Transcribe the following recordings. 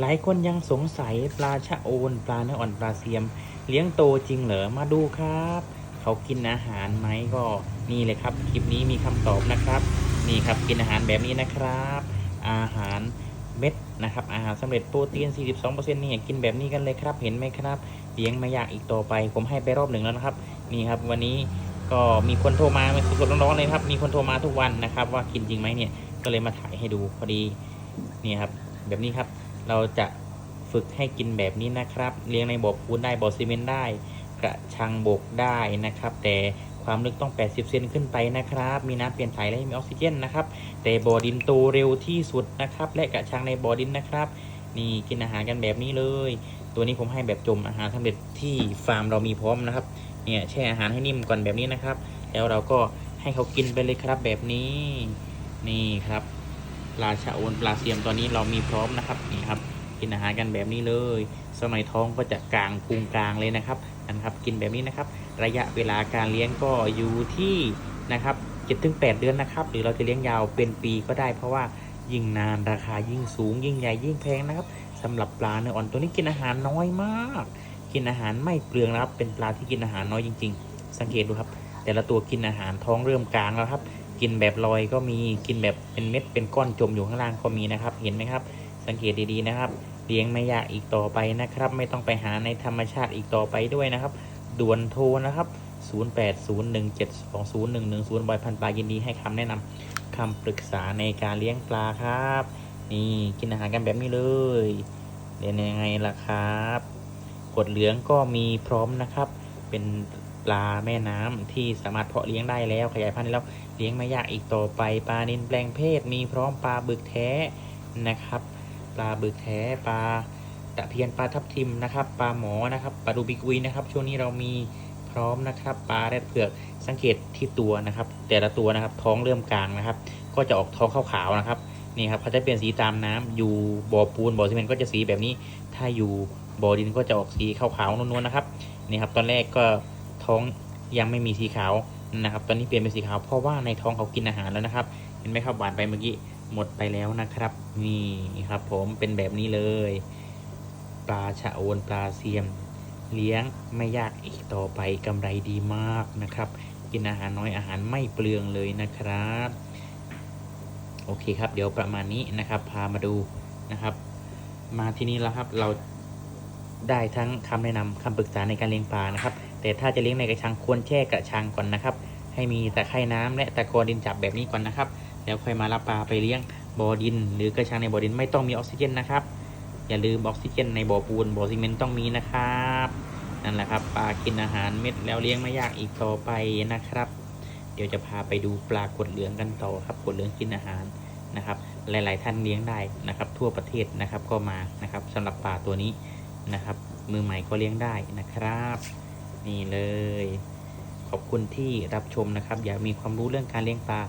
หลายคนยังสงสัยปลาชะโอนปลาเนื้ออ่อนปลาเซียม เลี้ยงโตจริงเหรอมาดูครับ เขากินอาหารไหมก็นี่เลยครับคลิปนี้มีคำตอบนะครับนี่ครับกินอาหารแบบนี้นะครับ อาหารเม็ดนะครับอาหารสำเร็จโปรตีน 42%นี่กินแบบนี้กันเลยครับเห็นไหมครับเลี้ยงไม่ยากอีกต่อไป ผมให้ไปรอบหนึ่งแล้วนะครับ นี่ครับวันนี้ก็มีคนโทรมาสดๆร้อนๆเลยครับ มีคนโทรมาทุกวันนะครับ ว่ากินจริงไหมเนี่ยก็เลยมาถ่ายให้ดูพอดีนี่ครับแบบนี้ครับ เราจะฝึกให้กินแบบนี้นะครับ เลี้ยงในบ่อปูนได้บ่อซีเมนต์ได้กระชังบกได้นะครับ แต่ความลึกต้อง 80 เซนขึ้นไปนะครับ มีน้ำเปลี่ยนถ่ายและมีออกซิเจนนะครับ แต่บ่อดินโตเร็วที่สุดนะครับ และกระชังในบ่อดินนะครับ นี่กินอาหารกันแบบนี้เลย ตัวนี้ผมให้แบบจมอาหารสำเร็จที่ฟาร์มเรามีพร้อมนะครับ เนี่ยแช่อาหารให้นิ่มก่อนแบบนี้นะครับ แล้วเราก็ให้เขากินไปเลยครับแบบนี้ นี่ครับ ปลาชะโอนปลาเสียมตัวนี้เรามีพร้อมนะครับนี่ครับกินอาหารกันแบบนี้เลย สมัยท้องก็จะกลางพุงกลางเลยนะครับนะครับ กินแบบนี้นะครับ ระยะเวลาการเลี้ยงก็อยู่ที่นะครับเจ็ดถึงแปดเดือนนะครับ หรือเราจะเลี้ยงยาวเป็นปีก็ได้ เพราะว่ายิ่งนานราคายิ่งสูง ยิ่งใหญ่ยิ่งแพงนะครับสำหรับปลาเนื้ออ่อนตัวนี้กินอาหารน้อยมาก กินอาหารไม่เปลืองนะครับ เป็นปลาที่กินอาหารน้อยจริง ๆ สังเกตดูครับ แต่ละตัวกินอาหารท้องเริ่มกลางแล้วครับ กินแบบลอยก็มีกินแบบเป็นเม็ดเป็นก้อนจมอยู่ข้างล่างก็มีนะครับ เห็นไหมครับ สังเกตดีๆนะครับเลี้ยงไม่ยากอีกต่อไปนะครับ ไม่ต้องไปหาในธรรมชาติอีกต่อไปด้วยนะครับ ด่วนโทรนะครับ 0801720110บอยพันปลายินดีให้คำแนะนำคำปรึกษาในการเลี้ยงปลาครับ นี่กินอาหารกันแบบนี้เลยเรียนยังไงล่ะครับกดเหลืองก็มีพร้อมนะครับ เป็น ลาแม่น้ำที่สามารถเพาะเลี้ยงได้แล้วขยายพันธุ์ได้แล้วเลี้ยงไม่ยากอีกต่อไป ปลานินแปลงเพศมีพร้อมปลาบึกแท้นะครับ ปลาบึกแท้ปลาตะเพียนปลาทับทิมนะครับ ปลาหมอนะครับปลาดูบิกุยนะครับ ช่วงนี้เรามีพร้อมนะครับ ปลาแรดเผือกสังเกตที่ตัวนะครับ แต่ละตัวนะครับท้องเริ่มกลางนะครับ ก็จะออกท้องขาวๆนะครับนี่ครับเขาจะเปลี่ยนสีตามน้ำอยู่บ่อปูนบ่อซีเมนต์ก็จะสีแบบนี้ ถ้าอยู่บ่อดินก็จะออกสีขาวๆนวลๆนะครับนี่ครับตอนแรกก็ ท้องยังไม่มีสีขาวนะครับ ตอนนี้เปลี่ยนเป็นสีขาวเพราะว่าในท้องเขากินอาหารแล้วนะครับ เห็นไหมครับหวานไปเมื่อกี้หมดไปแล้วนะครับ นี่ครับ ผมเป็นแบบนี้เลย ปลาชะโอนปลาเซียม เลี้ยงไม่ยากอีกต่อไปกำไรดีมากนะครับ กินอาหารน้อยอาหารไม่เปลืองเลยนะครับ โอเคครับ เดี๋ยวประมาณนี้นะครับ พามาดูนะครับ มาที่นี่แล้วครับเราได้ทั้งคำแนะนำคำปรึกษาในการเลี้ยงปลานะครับ แต่ถ้าจะเลี้ยงในกระชังควรแช่กระชังก่อนนะครับ ให้มีตะไคร่น้ำและตะกอนดินจับแบบนี้ก่อนนะครับ แล้วค่อยมารับปลาไปเลี้ยงบ่อดิน หรือกระชังในบ่อดินไม่ต้องมีออกซิเจนนะครับ อย่าลืมออกซิเจนในบ่อปูนบ่อซีเมนต์ต้องมีนะครับนั่นแหละครับปลากินอาหารเม็ดแล้วเลี้ยงไม่ยากอีกต่อไปนะครับ เดี๋ยวจะพาไปดูปลากดเหลืองกันต่อครับกดเหลืองกินอาหารนะครับ หลาย ๆ ท่านเลี้ยงได้นะครับ ทั่วประเทศนะครับก็มานะครับสำหรับปลาตัวนี้นะครับ มือใหม่ก็เลี้ยงได้นะครับ นี่เลย ขอบคุณที่รับชมนะครับ อยากมีความรู้เรื่องการเลี้ยงปลา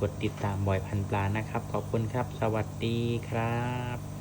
กดติดตามบอยพันปลานะครับ ขอบคุณครับ สวัสดีครับ